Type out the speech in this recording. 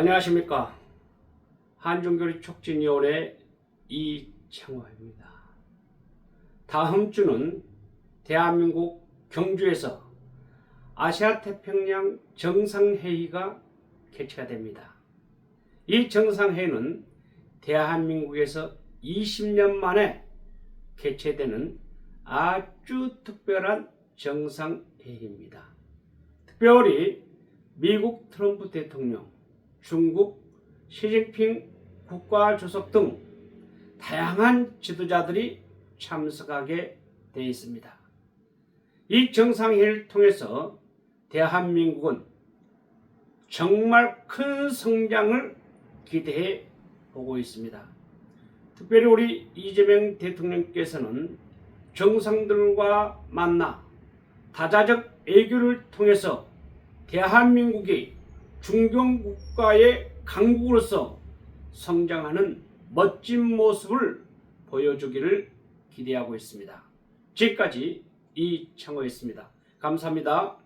안녕하십니까. 한종교리 촉진위원회 이창화입니다. 다음 주는 대한민국 경주에서 아시아 태평양 정상회의가 개최가 됩니다. 이 정상회의는 대한민국에서 20년 만에 개최되는 아주 특별한 정상회의입니다. 특별히 미국 트럼프 대통령, 중국 시진핑 국가주석 등 다양한 지도자들이 참석하게 되어 있습니다. 이 정상회의를 통해서 대한민국은 정말 큰 성장을 기대해 보고 있습니다. 특별히 우리 이재명 대통령께서는 정상들과 만나 다자적 외교를 통해서 대한민국이 중견국가의 강국으로서 성장하는 멋진 모습을 보여주기를 기대하고 있습니다. 지금까지 이창호였습니다. 감사합니다.